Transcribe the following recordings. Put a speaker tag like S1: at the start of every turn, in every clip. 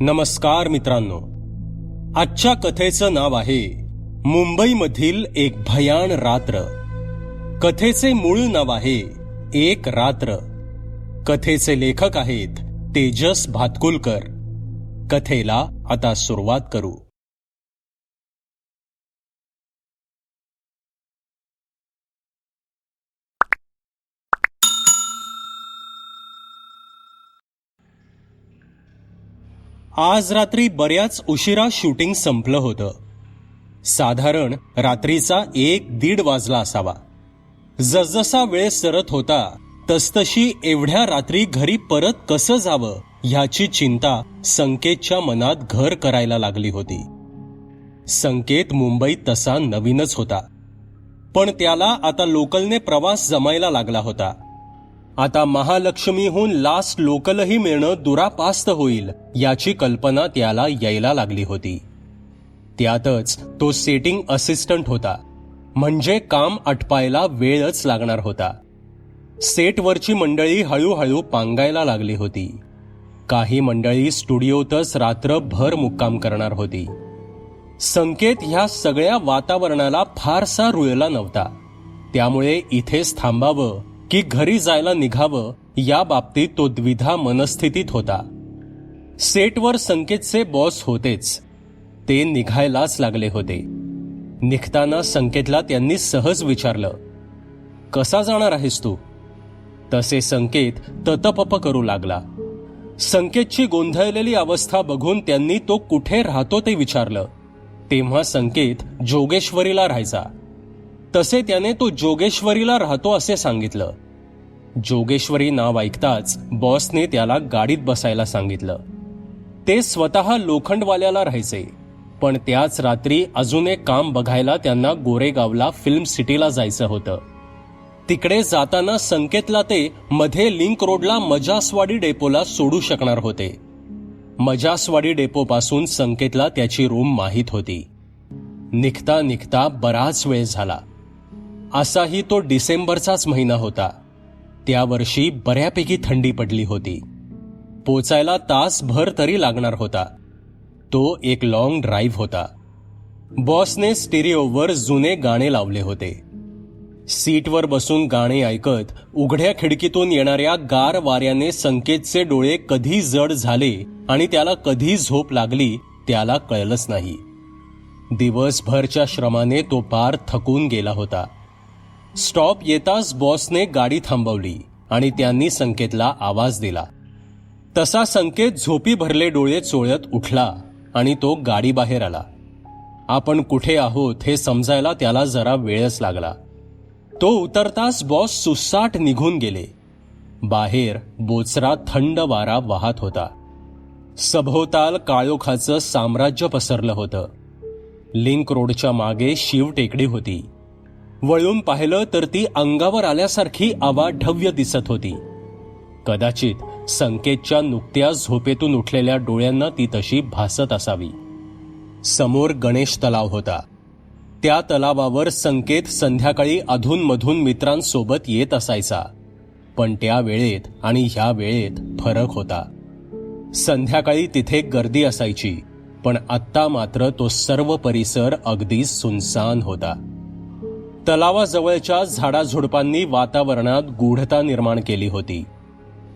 S1: नमस्कार मित्रांनो. आजच्या कथेचं नाव आहे मुंबईमधील एक भयान रात्र. कथेचे मूळ नाव आहे एक रात्र. कथेचे लेखक आहेत तेजस भातकुलकर. कथेला आता सुरुवात करू. आज रात्री बऱ्याच उशिरा शूटिंग संपलं होतं. साधारण रात्रीचा एक दीड वाजला असावा. जसजसा वेळ सरत होता तसतशी एवढ्या रात्री घरी परत कसं जावं ह्याची चिंता संकेतच्या मनात घर करायला लागली होती. संकेत मुंबईत तसा नवीनच होता. पण त्याला आता लोकलने प्रवास जमायला लागला होता. आता महालक्ष्मीहून लास्ट लोकलही मिळणं दुरापास्त होईल याची कल्पना त्याला यायला लागली होती. त्यातच तो सेटिंग असिस्टंट होता. म्हणजे काम आटपायला वेळच लागणार होता. सेटवरची मंडळी हळूहळू पांगायला लागली होती. काही मंडळी स्टुडिओतच रात्रभर मुक्काम करणार होती. संकेत ह्या सगळ्या वातावरणाला फारसा रुळला नव्हता. त्यामुळे इथेच थांबावं की घरी जायला निघावं या बाबतीत तो द्विधा मनस्थितीत होता. सेटवर संकेतचे बॉस होतेच. ते निघायलाच लागले होते. निघताना संकेतला त्यांनी सहज विचारलं कसा जाणार आहेस तू? तसे संकेत ततपप करू लागला. संकेतची गोंधळलेली अवस्था बघून त्यांनी तो कुठे राहतो ते विचारलं. तेव्हा संकेत जोगेश्वरीला राहायचा. तसे त्याने तो जोगेश्वरीला राहतो असे सांगितलं. जोगेश्वरी नाव ऐकताच बॉसने त्याला गाडीत बसायला सांगितलं. ते स्वतः लोखंडवाल्याला राहायचे पण त्याच रात्री अजून एक काम बघायला त्यांना गोरेगावला फिल्म सिटीला जायचं होतं. तिकडे जाताना संकेतला ते मध्ये लिंक रोडला मजासवाडी डेपोला सोडू शकणार होते. मजासवाडी डेपोपासून संकेतला त्याची रूम माहीत होती. निघता निघता बराच वेळ झाला. असाही तो डिसेंबरचाच महिना होता. त्या वर्षी बऱ्यापैकी थंडी पडली होती. पोचायला तासभर तरी लागणार होता. तो एक लॉंग ड्राईव्ह होता. बॉसने स्टेरिओवर जुने गाणे लावले होते. सीटवर बसून गाणे ऐकत उघड्या खिडकीतून येणाऱ्या गार वाऱ्याने संकेतचे डोळे कधी जड झाले आणि त्याला कधी झोप लागली त्याला कळलंच नाही. दिवसभरच्या श्रमाने तो पार थकून गेला होता. स्टॉप येताच बॉसने गाडी थांबवली आणि त्यांनी संकेतला आवाज दिला. तसा संकेत झोपी भरले डोळे चोळत उठला आणि तो गाडी बाहेर आला. आपण कुठे आहोत हे समजायला त्याला जरा वेळच लागला. तो उतरताच बॉस सुसाट निघून गेले. बाहेर बोचरा थंड वारा वाहत होता. सभोवताल काळोखाचं साम्राज्य पसरलं होतं. लिंक रोडच्या मागे शिव टेकडी होती. वळून पाहिलं तर ती अंगावर आल्यासारखी अवाढव्य दिसत होती. कदाचित संकेतच्या नुकत्याच झोपेतून उठलेल्या डोळ्यांना ती तशी भासत असावी. समोर गणेश तलाव होता. त्या तलावावर संकेत संध्याकाळी अधूनमधून मित्रांसोबत येत असायचा. पण त्या वेळेत आणि ह्या वेळेत फरक होता. संध्याकाळी तिथे गर्दी असायची पण आत्ता मात्र तो सर्व परिसर अगदी सुनसान होता. तलावाजवळच्या झाडाझुडपांनी वातावरणात गूढता निर्माण केली होती.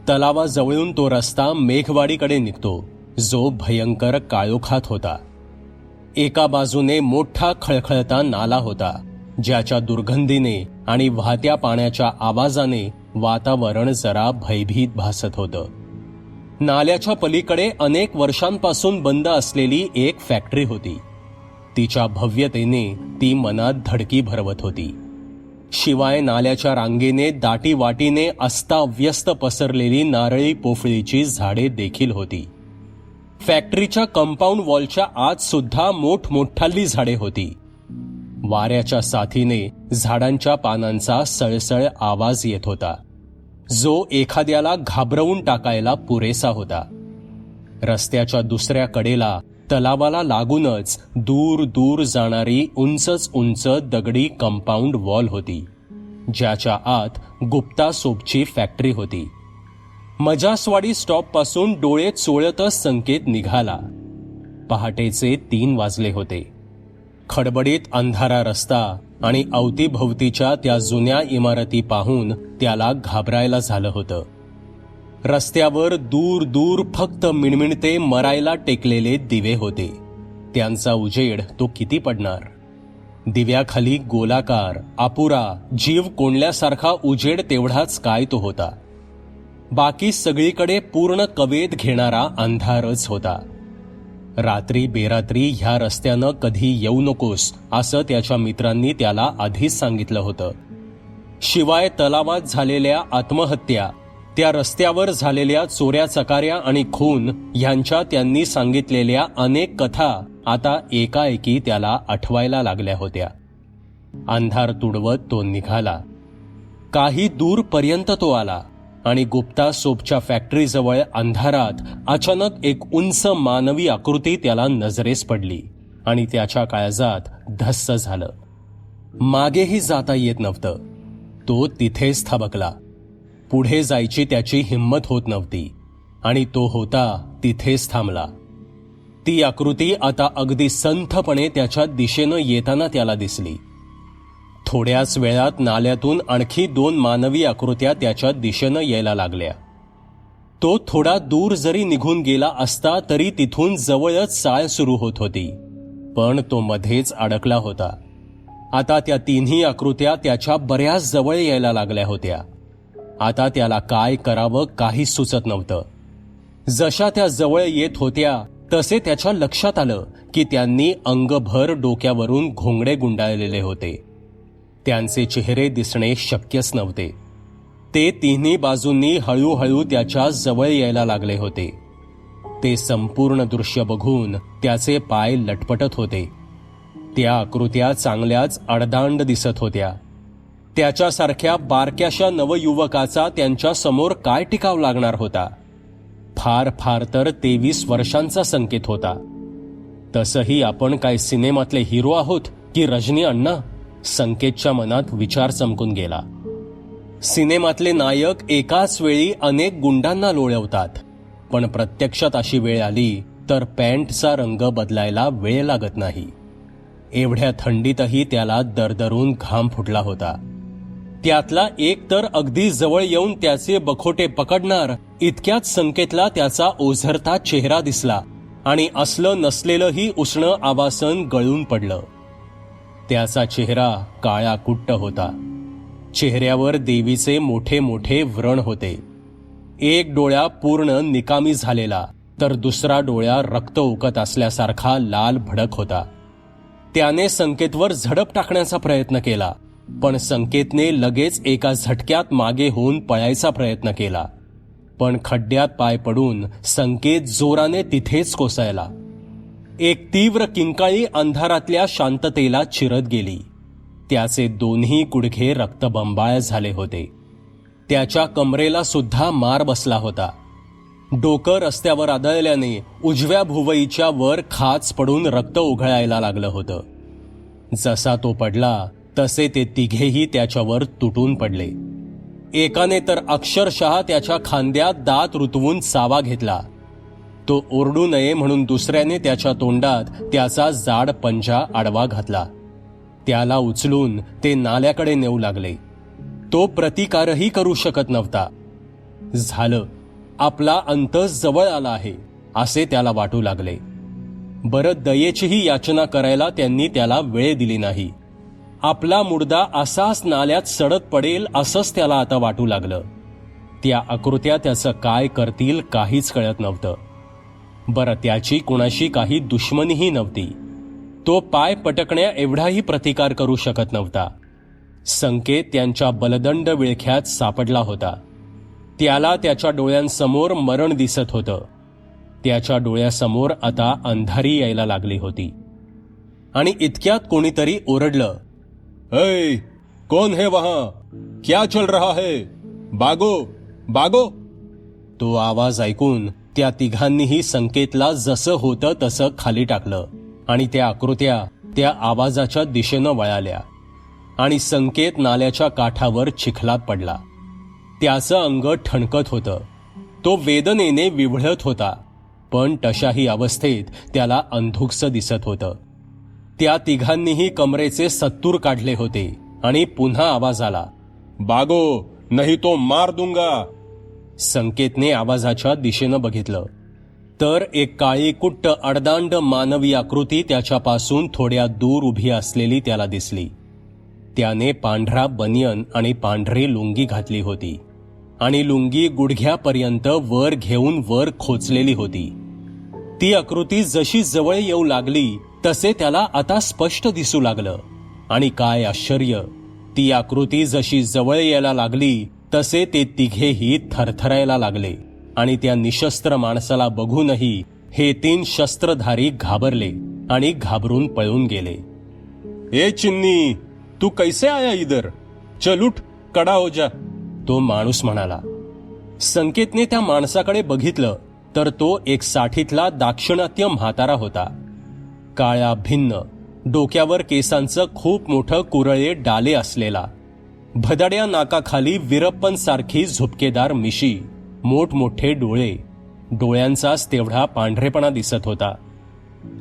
S1: तलावाजवळून तो रस्ता मेघवाडीकडे निघतो जो भयंकर काळोखात होता. एका बाजूने मोठा खळखळता नाला होता ज्याच्या दुर्गंधीने आणि वाहत्या पाण्याच्या आवाजाने वातावरण जरा भयभीत भासत होतं. नाल्याच्या पलीकडे अनेक वर्षांपासून बंद असलेली एक फॅक्टरी होती. तिच्या भव्यतेने ती मनात धडकी भरवत होती. शिवाय नाल्याच्या रांगेने दाटी वाटीने अस्ताव्यस्त पसरलेली नारळी पोफळीची झाडे देखील होती. फॅक्टरीच्या कंपाऊंड वॉलच्या आत सुद्धा मोठमोठाली झाडे होती. वाऱ्याच्या साथीने झाडांच्या पानांचा सळसळ आवाज येत होता. जो एखाद्याला घाबरवून टाकायला पुरेसा होता. रस्त्याच्या दुसऱ्या कडेला तलावाला लागूनच दूर दूर जाणारी उंचच उंच दगडी कंपाऊंड वॉल होती ज्याच्या आत गुप्ता सोपची फॅक्टरी होती. मजासवाडी स्टॉपपासून डोळे चोळतच संकेत निघाला. पहाटेचे तीन वाजले होते. खडबडीत अंधारा रस्ता आणि अवतीभवतीच्या त्या जुन्या इमारती पाहून त्याला घाबरायला झालं होतं. रस्त्यावर दूर दूर फक्त मिणमिणते मरायला टेकलेले दिवे होते. त्यांचा उजेड तो किती पडणार? दिव्याखाली गोलाकार अपुरा जीव कोंडल्यासारखा उजेड तेवढाच काय तो होता? बाकी सगळीकडे पूर्ण कवेत घेणारा अंधारच होता. रात्री बेरात्री ह्या रस्त्यानं कधी येऊ नकोस असं त्याच्या मित्रांनी त्याला आधीच सांगितलं होतं. शिवाय तलावात झालेल्या आत्महत्या त्या रस्त्यावर झालेल्या चोऱ्या चकाऱ्या आणि खून ह्यांच्या त्यांनी सांगितलेल्या अनेक कथा आता एकाएकी त्याला आठवायला लागल्या होत्या. अंधार तुडवत तो निघाला. काही दूरपर्यंत तो आला आणि गुप्ता सोपच्या फॅक्टरीजवळ अंधारात अचानक एक उंच मानवी आकृती त्याला नजरेस पडली आणि त्याच्या काळजात धस्स झालं. मागेही जाता येत नव्हतं. तो तिथेच थबकला. पुढे जायची त्याची हिंमत होत नव्हती. आणि तो होता तिथेच थांबला. ती आकृती आता अगदी संथपणे त्याच्या दिशेनं येताना त्याला दिसली. थोड्याच वेळात नाल्यातून आणखी दोन मानवी आकृत्या त्याच्या दिशेनं यायला लागल्या. तो थोडा दूर जरी निघून गेला असता तरी तिथून जवळच चाळ सुरू होत होती. पण तो मध्येच अडकला होता. आता त्या तिन्ही आकृत्या त्याच्या बऱ्याच जवळ यायला लागल्या होत्या. आता त्याला काय करावं काही सुचत नव्हतं. जशा त्या जवळ येत होत्या तसे त्याच्या लक्षात आलं की त्यांनी अंगभर डोक्यावरून घोंगडे गुंडाळलेले होते. त्यांचे चेहरे दिसणे शक्यच नव्हते. ते तिन्ही बाजूंनी हळूहळू त्याच्याजवळ यायला लागले होते. ते संपूर्ण दृश्य बघून त्याचे पाय लटपटत होते. त्या आकृत्या चांगल्याच अडदांड दिसत होत्या. त्याच्यासारख्या बारक्याशा नवयुवकाचा त्यांच्यासमोर काय टिकाव लागणार होता? फार फार तर तेवीस वर्षांचा संकेत होता. तसंही आपण काय सिनेमातले हिरो आहोत की रजनी अण्णा? संकेतच्या मनात विचार चमकून गेला. सिनेमातले नायक एकाच वेळी अनेक गुंडांना लोळवतात. पण प्रत्यक्षात अशी वेळ आली तर पॅन्टचा रंग बदलायला वेळ लागत नाही. एवढ्या थंडीतही त्याला दरदरून घाम फुटला होता. त्यातला एक तर अगदी जवळ येऊन त्याचे बखोटे पकडणार इतक्याच संकेतला त्याचा ओझरता चेहरा दिसला आणि असलं नसलेलंही उष्ण आवासन गळून पडलं. त्याचा चेहरा काळा कुट्ट होता. चेहऱ्यावर देवीचे मोठे मोठे व्रण होते. एक डोळ्या पूर्ण निकामी झालेला तर दुसरा डोळ्या रक्त उकत असल्यासारखा लाल भडक होता. त्याने संकेतवर झडप टाकण्याचा प्रयत्न केला. पण संकेतने लगेच एका झटक्यात मागे होऊन पळायचा प्रयत्न केला. पण खड्ड्यात पाय पडून संकेत जोराने तिथेच कोसळला. एक तीव्र किंकाळी अंधारातल्या शांततेला चिरत गेली. त्याचे दोन्ही कुडघे रक्तबंबाळ झाले होते. त्याच्या कमरेला सुद्धा मार बसला होता. डोकं रस्त्यावर आदळल्याने उजव्या भुवईच्या वर खाच पडून रक्त उघळायला लागलं होतं. जसा तो पडला तसे ते तिघेही त्याच्यावर तुटून पडले. एकाने तर अक्षरशः त्याच्या खांद्यात दात रुतवून सावा घेतला. तो ओरडू नये म्हणून दुसऱ्याने त्याच्या तोंडात त्याचा जाड पंजा आडवा घातला. त्याला उचलून ते नाल्याकडे नेऊ लागले. तो प्रतिकारही करू शकत नव्हता. झालं आपला अंत जवळ आला आहे असे त्याला वाटू लागले. बरं दयेचीही याचना करायला त्यांनी त्याला वेळ दिली नाही. आपला मुर्दा असाच नाल्यात सडत पडेल असंच त्याला आता वाटू लागलं. त्या आकृत्या त्याचं काय करतील काहीच कळत नव्हतं. बरं त्याची कुणाशी काही दुश्मनीही नव्हती. तो पाय पटकण्या एवढाही प्रतिकार करू शकत नव्हता. संकेत त्यांच्या बलदंड विळख्यात सापडला होता. त्याला त्याच्या डोळ्यांसमोर मरण दिसत होतं. त्याच्या डोळ्यासमोर आता अंधारी यायला लागली होती. आणि इतक्यात कोणीतरी ओरडलं
S2: हे कौन है वहां? क्या चल रहा है? बागो बागो।
S1: तो आवाज ऐकून त्या तिघांनीही संकेतला जसं होतं तसं खाली टाकलं आणि त्या आकृत्या त्या आवाजाच्या दिशेनं वळाल्या आणि संकेत नाल्याच्या काठावर चिखलात पडला. त्याचं अंग ठणकत होतं. तो वेदनेने विवळत होता पण तशाही अवस्थेत त्याला अंधुकस दिसत होतं. त्या तिघांनीही कमरेचे सत्तूर काढले होते आणि पुन्हा आवाज आला
S2: बागो नाही तो मार दूंगा.
S1: संकेतने आवाजाच्या दिशेनं बघितलं. तर एक काळी कुट्ट अडदांड मानवी आकृती त्याच्यापासून थोड्या दूर उभी असलेली त्याला दिसली. त्याने पांढरा बनियन आणि पांढरी लुंगी घातली होती आणि लुंगी गुडघ्यापर्यंत वर घेऊन वर खोचलेली होती. ती आकृती जशी जवळ येऊ लागली तसे त्याला आता स्पष्ट दिसू लागलं. आणि काय आश्चर्य ती आकृती जशी जवळ यायला लागली तसे ते तिघेही थरथरायला लागले. आणि त्या निशस्त्र माणसाला बघूनही हे तीन शस्त्रधारी घाबरले आणि घाबरून पळून गेले.
S2: ए चिन्नी तू कैसे आया इधर? चल उठ कड़ा हो जा.
S1: तो माणूस म्हणाला. संकेतने त्या माणसाकडे बघितलं तर तो एक साठीतला दाक्षिणात्य म्हातारा होता. काळ्या भिन्न डोक्यावर केसांचं खूप मोठं कुरळे डाले असलेला. भदड्या नाकाखाली विरप्पन सारखी झुपकेदार मिशी मोठमोठे डोळे. डोळ्यांचाच तेवढा पांढरेपणा दिसत होता.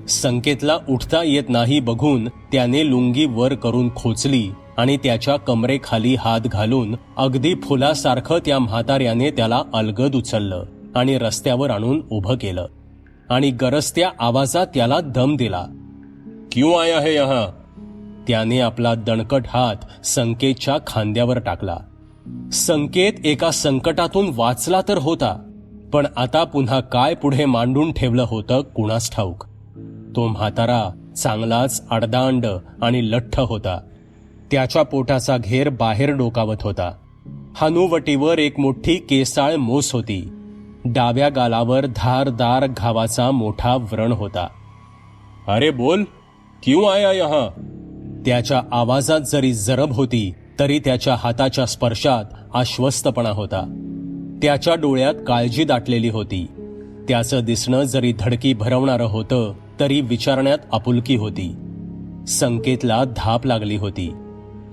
S1: संकेतला उठता येत नाही बघून त्याने लुंगी वर करून खोचली आणि त्याच्या कमरेखाली हात घालून अगदी फुलासारखं त्या म्हाताऱ्याने त्याला अलगद उचललं आणि रस्त्यावर आणून उभं केलं. आणि गरजत्या आवाजात त्याला दम दिला.
S2: क्यों आया है यहा?
S1: त्याने आपला दणकट हात संकेतच्या खांद्यावर टाकला. संकेत एका संकटातून वाचला तर होता पण आता पुन्हा काय पुढे मांडून ठेवलं होतं कुणास ठाऊक. तो म्हातारा चांगलाच अडदांड आणि लठ्ठ होता. त्याच्या पोटाचा घेर बाहेर डोकावत होता. हनुवटीवर एक मोठी केसाळ मोस होती. डाव्या गालावर धारदार घावाचा मोठा व्रण होता.
S2: अरे बोल क्यू आया यहा?
S1: त्याच्या आवाजात जरी जरब होती तरी त्याच्या हाताच्या स्पर्शात आश्वस्तपणा होता. त्याच्या डोळ्यात काळजी दाटलेली होती. त्याचं दिसणं जरी धडकी भरवणारं होतं तरी विचारण्यात आपुलकी होती. संकेतला धाप लागली होती.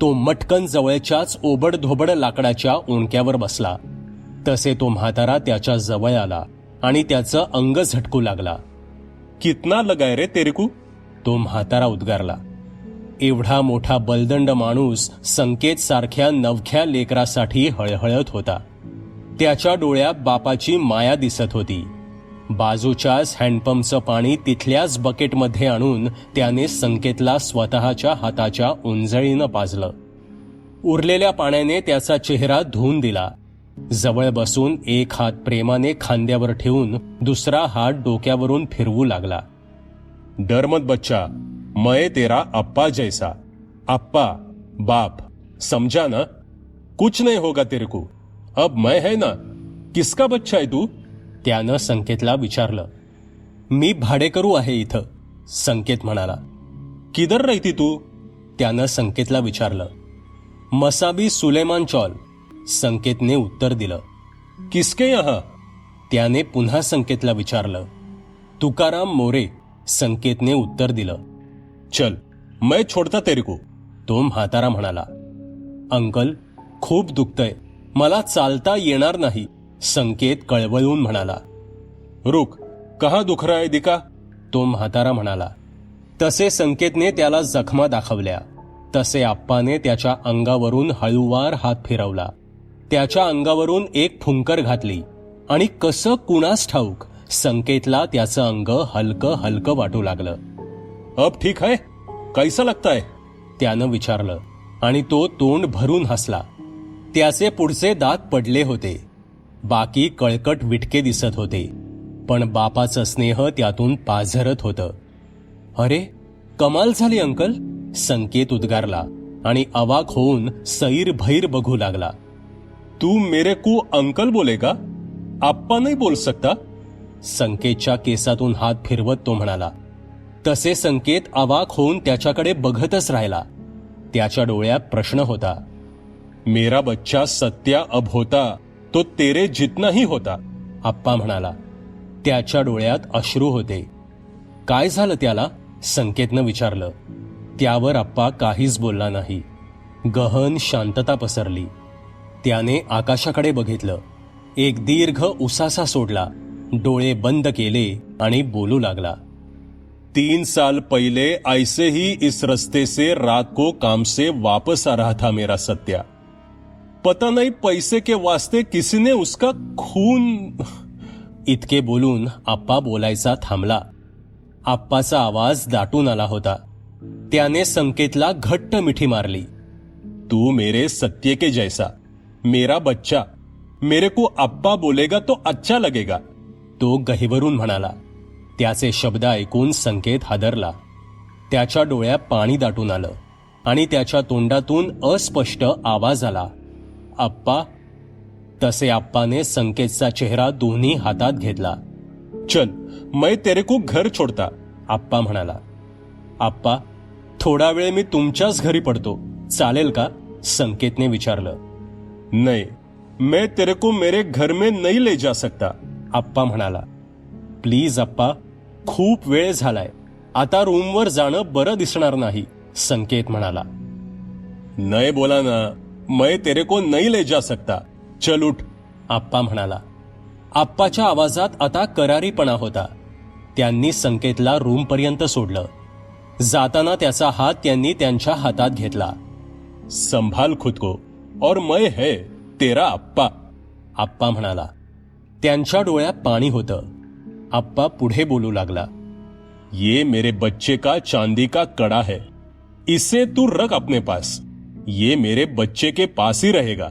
S1: तो मटकन जवळच्याच ओबड धोबड लाकडाच्या उणक्यावर बसला. तसे तो म्हातारा त्याच्याजवळ आला आणि त्याचं अंग झटकू लागला.
S2: कितना लगाय रे तेरकू?
S1: तो म्हातारा उद्गारला. एवढा मोठा बलदंड माणूस संकेत सारख्या नवख्या लेकरासाठी हळहळत होता. त्याच्या डोळ्यात बापाची माया दिसत होती. बाजूच्याच हँडपंपचं पाणी तिथल्याच बकेटमध्ये आणून त्याने संकेतला स्वतःच्या हाताच्या उंजळीनं पाजलं. उरलेल्या पाण्याने त्याचा चेहरा धुवून दिला. जवळ बसून एक हात प्रेमाने खांद्यावर ठेवून दुसरा हात डोक्यावरून फिरवू लागला.
S2: डरमत बच्चा मैं तेरा अप्पा जैसा. अप्पा बाप समझा ना? कुछ नहीं होगा तेरे को. अब मैं है ना? किसका बच्चा आहे तू?
S1: त्यानं संकेतला विचारलं. मी भाडेकरू आहे इथं संकेत म्हणाला.
S2: किधर रहती तू?
S1: त्यानं संकेतला विचारलं. मसाबी सुलेमान चॉल. संकेतने उत्तर दिलं.
S2: किसके अह
S1: त्याने पुन्हा संकेतला विचारलं. तुकाराम मोरे संकेतने उत्तर दिलं.
S2: चल मैं छोड़ता तेरे को
S1: तो म्हातारा म्हणाला. अंकल खूप दुखतंय. मला चालता येणार नाही संकेत कळवळून म्हणाला.
S2: रुक कहाँ दुख आहे दिका?
S1: तो म्हातारा म्हणाला. तसे संकेतने त्याला जखमा दाखवल्या. तसे आप्पाने त्याच्या अंगावरून हळूवार हात फिरवला. त्याच्या अंगावरून एक फुंकर घातली. आणि कसं कुणास ठाऊक संकेतला त्याचं अंग हलकं हलकं वाटू लागलं.
S2: अब ठीक है कैसा लगता
S1: त्यानं विचारलं. आणि तो तोंड भरून हसला. त्याचे पुढचे दात पडले होते. बाकी कळकट विटके दिसत होते. पण बापाचं स्नेह त्यातून पाझरत होतं. अरे कमाल झाली अंकल. संकेत उद्गारला. आणि अवाक होऊन सैर भैर बघू लागला.
S2: तू मेरे को अंकल बोलेगा? आप्पा नाही बोल सकता?
S1: संकेतच्या केसातून हात फिरवत तो म्हणाला तसे संकेत अवाक होऊन त्याच्याकडे बघतच राहिला. त्याच्या डोळ्यात प्रश्न होता
S2: मेरा बच्चा सत्या अब होता तो तेरे जितनाही होता.
S1: आप्पा म्हणाला त्याच्या डोळ्यात अश्रू होते. काय झालं त्याला? संकेतनं विचारलं. त्यावर आप्पा काहीच बोलला नाही. गहन शांतता पसरली. त्याने आकाशाकडे बघितलं. एक दीर्घ उसासा सोडला. डोळे बंद केले आणि बोलू लागला.
S2: तीन साल पहले ऐसे ही इस रास्ते से रात को काम से वापस आ रहा था मेरा सत्या. पता नहीं पैसे के वास्ते किसी ने उसका खून
S1: इतके बोलून आप्पा बोलायचा थांबला. आप्पाचा आवाज दाटून आला होता. त्याने संकेतला घट्ट मिठी मारली.
S2: तू मेरे सत्य के जैसा. मेरा बच्चा मेरे को अप्पा बोलेगा तो अच्छा लगेगा
S1: तो गहिवरून म्हणाला. त्याचे शब्द ऐकून संकेत हादरला. त्याच्या डोळ्यात पाणी दाटून आलं आणि त्याच्या तोंडातून अस्पष्ट आवाज आला. आप्पा तसे आप्पाने संकेतचा चेहरा दोन्ही हातात घेतला.
S2: चल मै तेरे को घर छोड़ता
S1: आप्पा म्हणाला. आप्पा थोडा वेळ मी तुमच्याच घरी पडतो चालेल का? संकेतने विचारलं.
S2: नहीं मैं तेरे को मेरे घर में नहीं ले जा सकता
S1: आप्पा म्हणाला. प्लीज आप्पा खूप वेळ झालाय. आता रूमवर जाणं बरं दिसणार नाही संकेत म्हणाला.
S2: नाही बोला ना मैं तेरे को नहीं ले जा सकता. चल उठ
S1: आप्पा म्हणाला. आप्पाच्या आवाजात आता करारीपणा होता. त्यांनी संकेतला रूमपर्यंत सोडलं. जाताना त्याचा हात त्यांनी त्यांच्या हातात घेतला.
S2: संभाल खुदको और मैं है तेरा अप्पा.
S1: आप्पा म्हणाला त्यांच्या डोळ्यात पाणी होतं. आप्पा पुढे बोलू लागला
S2: ये मेरे बच्चे का चांदी का कड़ा है? इसे तू रख अपने पास. ये मेरे बच्चे के पास ही रहेगा.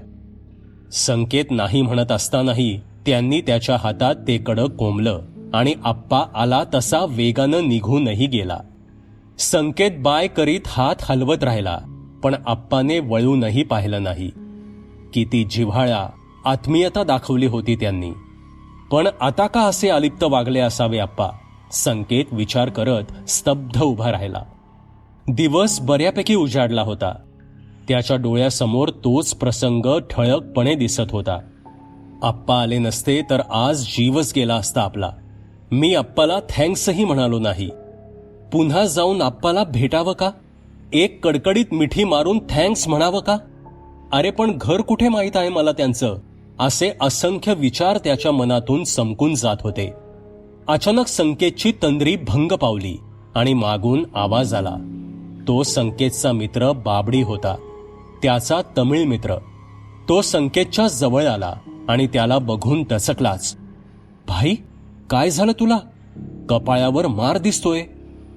S1: संकेत नाही म्हणत असतानाही त्यांनी त्याच्या हातात ते कडं कोंबलं आणि आप्पा आला तसा वेगानं निघूनही गेला. संकेत बाय करीत हात हलवत राहिला पण आप्पाने वळूनही पाहिलं नाही. किती जिव्हाळा आत्मीयता दाखवली होती त्यांनी. पण आता का असे अलिप्त वागले असावे आप्पा? संकेत विचार करत स्तब्ध उभा राहिला. दिवस बऱ्यापैकी उजाडला होता. त्याच्या डोळ्यासमोर तोच प्रसंग ठळकपणे दिसत होता. आप्पा आले नसते तर आज जीवच गेला असता आपला. मी आप्पाला थँक्सही म्हणालो नाही. पुन्हा जाऊन आप्पाला भेटावं का? एक कडकडीत मिठी मारून थँक्स म्हणावं का? अरे पण घर कुठे माहीत आहे मला त्यांचं? असे असंख्य विचार त्याच्या मनातून समकून जात होते. अचानक संकेतची तंद्री भंग पावली आणि मागून आवाज आला. तो संकेतचा मित्र बाबडी होता. त्याचा तमिळ मित्र. तो संकेतच्या जवळ आला आणि त्याला बघून टचकलाच भाई काय झालं तुला? कपाळावर मार दिसतोय.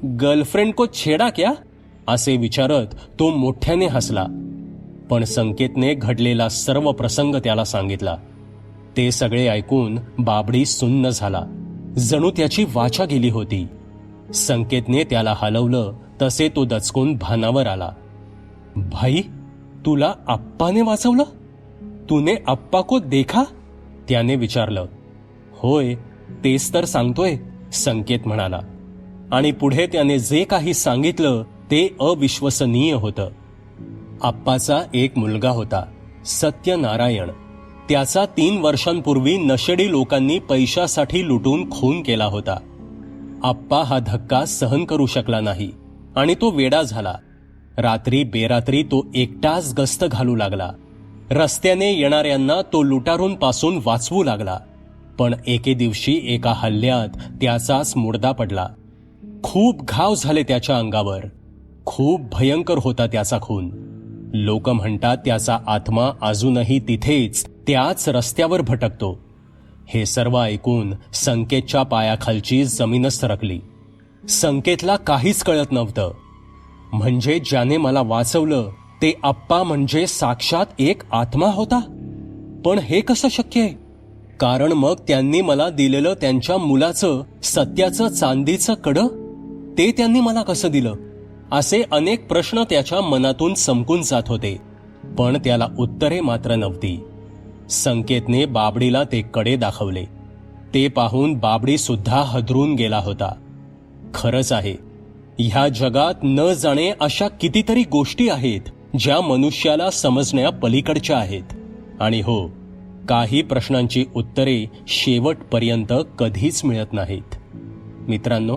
S1: गर्लफ्रेंड को छेडा क्या? असे विचारत तो मोठ्याने हसला. पण संकेतने घडलेला सर्व प्रसंग त्याला सांगितला. ते सगळे ऐकून बाबडी सुन्न झाला. जणू त्याची वाचा गेली होती. संकेतने त्याला हलवलं तसे तो दचकून भानावर आला. भाई तुला आप्पाने वाचवलं? तूने आप्पा को देखा? त्याने विचारलं. होय तेच तर सांगतोय संकेत म्हणाला. आणि पुढे त्याने जे काही सांगितलं ते अविश्वसनीय होतं. आप्पाचा एक मुलगा होता सत्यनारायण. त्याचा तीन वर्षांपूर्वी नशेडी लोकांनी पैशासाठी लुटून खून केला होता. आप्पा हा धक्का सहन करू शकला नाही आणि तो वेडा झाला. रात्री बेरात्री तो एकटाच गस्त घालू लागला. रस्त्याने येणाऱ्यांना तो लुटारूंपासून वाचवू लागला. पण एके दिवशी एका हल्ल्यात त्याचाच मुडदा पडला. खूप घाव झाले त्याच्या अंगावर. खूप भयंकर होता त्याचा खून. लोक म्हणतात त्याचा आत्मा अजूनही तिथेच त्याच रस्त्यावर भटकतो. हे सर्व ऐकून संकेतच्या पायाखालची जमीनच सरकली. संकेतला काहीच कळत नव्हतं. म्हणजे ज्याने मला वाचवलं ते आप्पा म्हणजे साक्षात एक आत्मा होता? पण हे कसं शक्य आहे? कारण मग त्यांनी मला दिलेलं त्यांच्या मुलाचं सत्याचं चांदीचं कडं? ते त्यांनी मला कसं दिलं? असे अनेक प्रश्न त्याच्या मनातून समकून जात होते पण त्याला उत्तरे मात्र नव्हती. संकेतने बाबडीला ते कडे दाखवले. ते पाहून बाबडी सुद्धा हदरून गेला होता. खरंच आहे ह्या जगात न जाणे अशा कितीतरी गोष्टी आहेत ज्या मनुष्याला समजण्या पलीकडच्या आहेत. आणि हो काही प्रश्नांची उत्तरे शेवटपर्यंत कधीच मिळत नाहीत. मित्रांनो